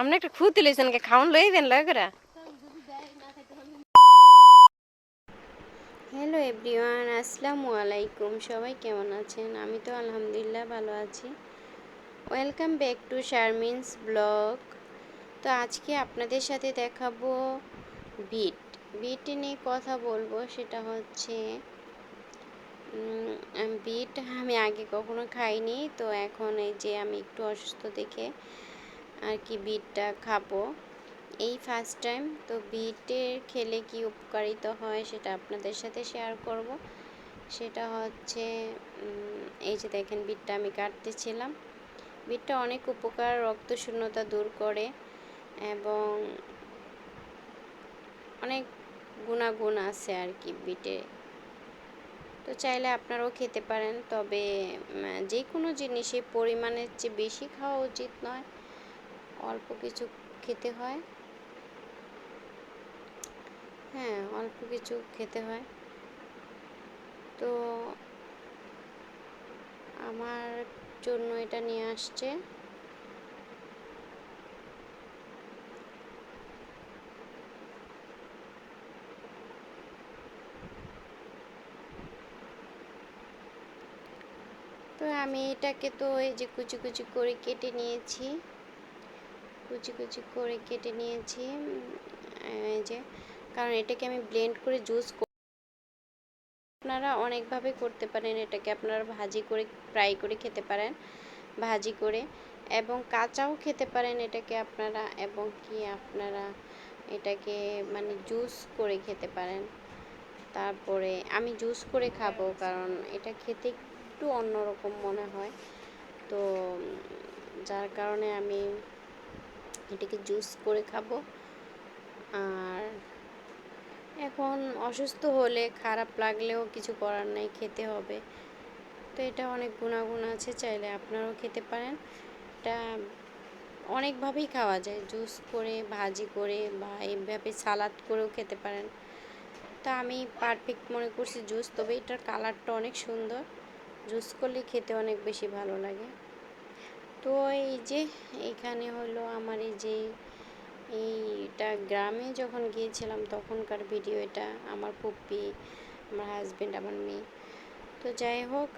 আপনি একটা খুঁতি লইছেন কে খাওন লই দেন লয় করে। হ্যালো এভরিওয়ান, আসসালামু আলাইকুম। সবাই কেমন আছেন? আমি তো আলহামদুলিল্লাহ ভালো আছি। Welcome back to Sharmin's blog. তো আজকে আপনাদের সাথে দেখাবো বিট। বিট নিয়ে কথা বলব, সেটা হচ্ছে বিট আমি আগে কখনো খাইনি, তো এখন এই যে আমি একটু অসুস্থ দেখে আর কি বিটটা খাব। এই ফার্স্ট টাইম তো বিটের খেলে কি উপকারিতা হয় সেটা আপনাদের সাথে শেয়ার করব। সেটা হচ্ছে এই যে দেখেন বিটটা আমি কাটতেছিলাম। বিটটা অনেক উপকার, রক্ত শূন্যতা দূর করে এবং অনেক গুণাগুণ আছে আর কি বিটে। তো চাইলে আপনারাও খেতে পারেন, তবে যে কোনো জিনিসে পরিমাণের চেয়ে বেশি খাওয়া উচিত নয়। অল্প কিছু খেতে হয়। হ্যাঁ অল্প কিছু খেতে হয়। তো আমার জন্য এটা নিয়ে আসছে। তো আমি এটাকে তো এই যে কুচি কুচি করে কেটে নিয়েছি। কুচি কুচি করে কেটে নিয়েছি। এই যে, কারণ এটাকে আমি ব্লেন্ড করে জুস আপনারা অনেকভাবে করতে পারেন এটাকে। আপনারা ভাজি করে ফ্রাই করে খেতে পারেন, ভাজি করে। এবং কাঁচাও খেতে পারেন এটাকে আপনারা, এবং কি আপনারা এটাকে মানে জুস করে খেতে পারেন। তারপরে আমি জুস করে খাব, কারণ এটা খেতে একটু অন্যরকম মনে হয়। তো যার কারণে আমি এটাকে জুস করে খাব। আর এখন অসুস্থ হলে খারাপ লাগলেও কিছু করার নেই, খেতে হবে। তো এটা অনেক গুণাগুণ আছে, চাইলে আপনারাও খেতে পারেন। এটা অনেকভাবেই খাওয়া যায়, জুস করে, ভাজি করে বা এইভাবে সালাদ করেও খেতে পারেন। তা আমি পারফেক্ট মনে করছি জুস, তবে এটার কালারটা অনেক সুন্দর। জুস করলে খেতে অনেক বেশি ভালো লাগে। তো এই যে এইখানে হলো আমার এই যে এইটা গ্রামে যখন গিয়েছিলাম, তখনকার ভিডিও এটা আমার পুপ্পি আমার হাজব্যান্ড আমার মেয়ে। তো যাই হোক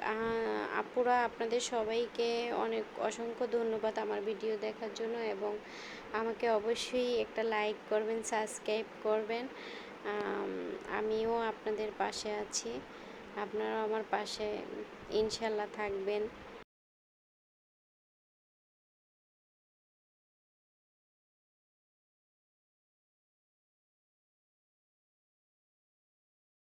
আপুরা, আপনাদের সবাইকে অনেক অসংখ্য ধন্যবাদ আমার ভিডিও দেখার জন্য এবং আমাকে অবশ্যই একটা লাইক করবেন সাবস্ক্রাইব করবেন। আমিও আপনাদের পাশে আছি। আপনারাও আমার পাশে ইনশাল্লাহ থাকবেন।